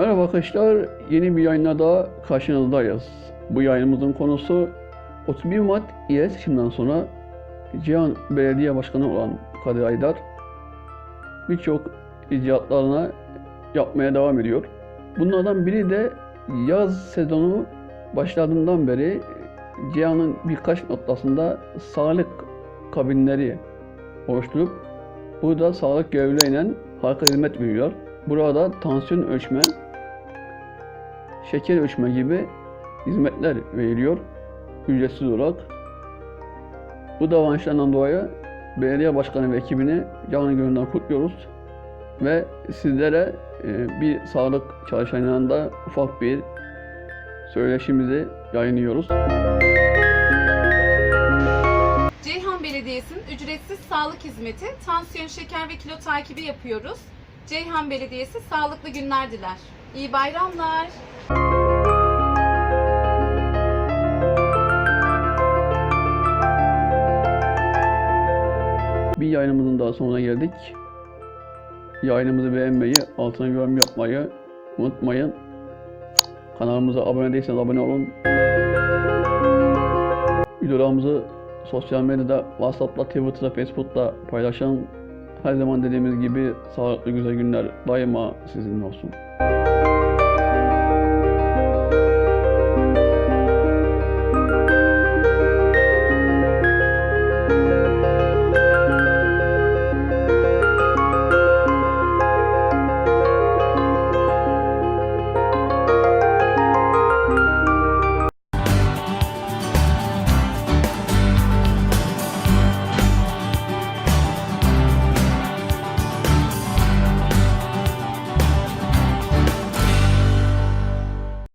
Merhaba arkadaşlar, yeni bir yayınla daha karşınızdayız. Bu yayınımızın konusu 31 Mart yerel seçimden sonra Cihan Belediye Başkanı olan Kadir Aydar birçok icraatlarına yapmaya devam ediyor. Bunlardan biri de yaz sezonu başladığından beri Cihan'ın birkaç noktasında sağlık kabinleri oluşturup burada sağlık görevlileriyle halka hizmet veriyor. Burada tansiyon ölçme, şeker ölçme gibi hizmetler veriliyor ücretsiz olarak. Bu davranışlarından dolayı belediye başkanı ve ekibini canı gönülden kutluyoruz. Ve sizlere e, bir sağlık çalışanlarına da ufak bir söyleşimizi yayınlıyoruz. Ceyhan Belediyesi'nin ücretsiz sağlık hizmeti, tansiyon, şeker ve kilo takibi yapıyoruz. Ceyhan Belediyesi sağlıklı günler diler. İyi bayramlar. Bir yayınımızın daha sonuna geldik. Yayınımızı beğenmeyi, altına yorum yapmayı unutmayın. Kanalımıza abone değilseniz abone olun. Videolarımızı sosyal medyada, WhatsApp'la, Twitter'da, Facebook'ta paylaşın. Her zaman dediğimiz gibi sağlıklı güzel günler daima sizinle olsun.